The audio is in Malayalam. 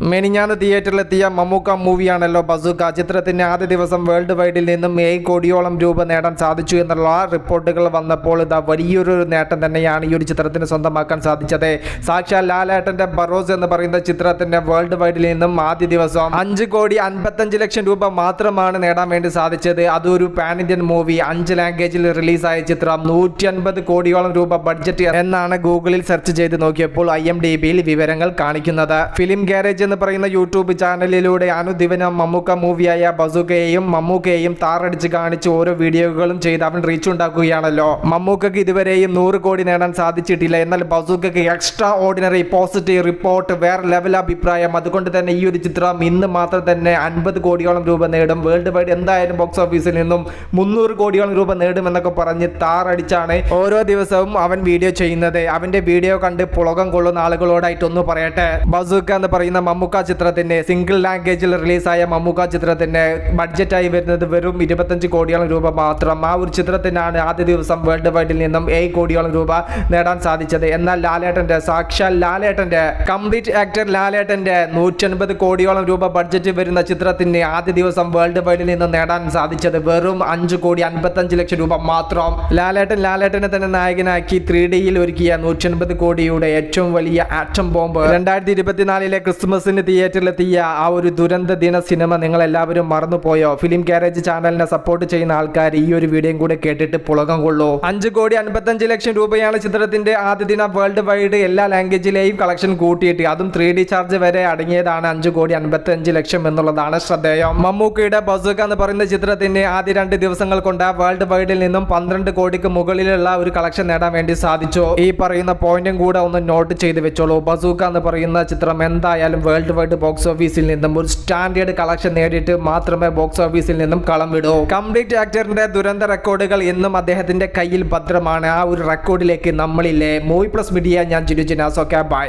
മെനിഞ്ഞാന്ന് തിയേറ്ററിലെത്തിയ മമ്മൂക്ക മൂവിയാണല്ലോ ബസൂക്ക ചിത്രത്തിന്റെ ആദ്യ ദിവസം വേൾഡ് വൈഡിൽ നിന്നും ഏഴ് കോടിയോളം രൂപ നേടാൻ സാധിച്ചു എന്നുള്ള റിപ്പോർട്ടുകൾ വന്നപ്പോൾ ഇതാ വലിയൊരു നേട്ടം തന്നെയാണ് ഈ ഒരു ചിത്രത്തിന് സ്വന്തമാക്കാൻ സാധിച്ചത്. സാക്ഷാൽ ലാലേട്ടന്റെ ബറോസ് എന്ന് പറയുന്ന ചിത്രത്തിന്റെ വേൾഡ് വൈഡിൽ നിന്നും ആദ്യ ദിവസം അഞ്ച് കോടി അൻപത്തഞ്ച് ലക്ഷം രൂപ മാത്രമാണ് നേടാൻ വേണ്ടി സാധിച്ചത്. അതൊരു പാൻ ഇന്ത്യൻ മൂവി. അഞ്ച് ലാംഗ്വേജിൽ റിലീസായ ചിത്രം നൂറ്റി അൻപത് കോടിയോളം രൂപ ബഡ്ജറ്റ് എന്നാണ് ഗൂഗിളിൽ സെർച്ച് ചെയ്ത് നോക്കിയപ്പോൾ ഐ എം ഡി ബിയിൽ വിവരങ്ങൾ കാണിക്കുന്നത്. ഫിലിം ഗാരേജ് എന്ന് പറയുന്ന യൂട്യൂബ് ചാനലിലൂടെ അനുദിനം മമ്മൂക്ക മൂവിയായ ബസുകയെയും മമ്മൂക്കയെയും താറടിച്ച് കാണിച്ച് ഓരോ വീഡിയോകളും ചെയ്ത് അവൻ റീച്ച് ഉണ്ടാക്കുകയാണല്ലോ. മമ്മൂക്കയ്ക്ക് ഇതുവരെയും നൂറ് കോടി നേടാൻ സാധിച്ചിട്ടില്ല. എന്നാൽ ബസുക്കക്ക് എക്സ്ട്രാ ഓർഡിനറി പോസിറ്റീവ് റിപ്പോർട്ട് വേറെ ലെവൽ അഭിപ്രായം. അതുകൊണ്ട് തന്നെ ഈ ഒരു ചിത്രം ഇന്ന് മാത്രം തന്നെ അൻപത് കോടിയോളം രൂപ നേടും. വേൾഡ് വൈഡ് എന്തായാലും ബോക്സ് ഓഫീസിൽ നിന്നും മുന്നൂറ് കോടിയോളം രൂപ നേടുമെന്നൊക്കെ പറഞ്ഞ് താറടിച്ചാണ് ഓരോ ദിവസവും അവൻ വീഡിയോ ചെയ്യുന്നത്. അവന്റെ വീഡിയോ കണ്ട് പുളകം കൊള്ളുന്ന ആളുകളോടായിട്ട് ഒന്ന് പറയട്ടെ. ബസുക്ക എന്ന് പറയുന്ന മമ്മൂക്ക ചിത്രത്തിന്റെ സിംഗിൾ ലാംഗ്വേജിൽ റിലീസായ മമ്മൂക്ക ചിത്രത്തിന്റെ ബഡ്ജറ്റായി വരുന്നത് വെറും ഇരുപത്തഞ്ച് കോടിയോളം രൂപ മാത്രം. ആ ഒരു ചിത്രത്തിനാണ് ആദ്യ ദിവസം വേൾഡ് വൈഡിൽ നിന്നും ഏഴ് കോടിയോളം രൂപ നേടാൻ സാധിച്ചത്. എന്നാൽ ലാലേട്ടന്റെ സാക്ഷാൽ ലാലേട്ടന്റെ കംപ്ലീറ്റ് ആക്ടർ ലാലേട്ടന്റെ നൂറ്റൻപത് കോടിയോളം രൂപ ബഡ്ജറ്റ് വരുന്ന ചിത്രത്തിന് ആദ്യ ദിവസം വേൾഡ് വൈഡിൽ നിന്ന് നേടാൻ സാധിച്ചത് വെറും അഞ്ച് കോടി അൻപത്തഞ്ച് ലക്ഷം രൂപ മാത്രം. ലാലേട്ടൻ ലാലേട്ടനെ തന്നെ നായകനാക്കി ത്രീ ഡിയിൽ ഒരുക്കിയ നൂറ്റൻപത് കോടിയുടെ ഏറ്റവും വലിയ ആറ്റം ബോംബ് രണ്ടായിരത്തി ഇരുപത്തിനാലിലെ ക്രിസ്മസിന് തിയേറ്ററിലെത്തിയ ആ ഒരു ദുരന്ത ദിന സിനിമ നിങ്ങൾ എല്ലാവരും മറന്നുപോയോ? ഫിലിം കാരേജ് ചാനലിനെ സപ്പോർട്ട് ചെയ്യുന്ന ആൾക്കാർ ഈ ഒരു വീഡിയോയും കൂടെ കേട്ടിട്ട് പുളകം കൊള്ളൂ. അഞ്ച് കോടി അൻപത്തഞ്ച് ലക്ഷം രൂപയാണ് ചിത്രത്തിന്റെ ആദ്യ ദിന വേൾഡ് വൈഡ് എല്ലാ ലാംഗ്വേജിലെയും കളക്ഷൻ കൂട്ടിയിട്ട്. അതും ത്രീ ഡി ചാർജ് വരെ അടങ്ങിയതാണ് അഞ്ച് കോടി അൻപത്തഞ്ച് ലക്ഷം എന്നുള്ളതാണ് ശ്രദ്ധേയം. മമ്മൂക്കയുടെ ബസുക എന്ന് പറയുന്ന ചിത്രത്തിന്റെ ആദ്യ രണ്ട് ദിവസങ്ങൾ കൊണ്ട് വേൾഡ് വൈഡിൽ നിന്നും പന്ത്രണ്ട് കോടിക്ക് മുകളിലുള്ള ഒരു കളക്ഷൻ നേടാൻ വേണ്ടി സാധിച്ചു. ഈ പറയുന്ന പോയിന്റും കൂടെ ഒന്ന് നോട്ട് ചെയ്ത് വെച്ചോളൂ. ബസൂക്ക എന്ന് പറയുന്ന ചിത്രം എന്തായാലും വേൾഡ് വൈഡ് ബോക്സ് ഓഫീസിൽ നിന്നും ഒരു സ്റ്റാൻഡേർഡ് കളക്ഷൻ നേടിയിട്ട് മാത്രമേ ബോക്സ് ഓഫീസിൽ നിന്നും കളം വിടൂ. കംപ്ലീറ്റ് ആക്ടറിന്റെ ദുരന്ത റെക്കോർഡുകൾ എന്നും അദ്ദേഹത്തിന്റെ കയ്യിൽ ഭദ്രമാണ്. ആ ഒരു റെക്കോർഡിലേക്ക് നമ്മളില്ലേ. മൂവി പ്ലസ് മീഡിയ ഞാൻ ജിരുജിനാസ് ഓക്കെ ബൈ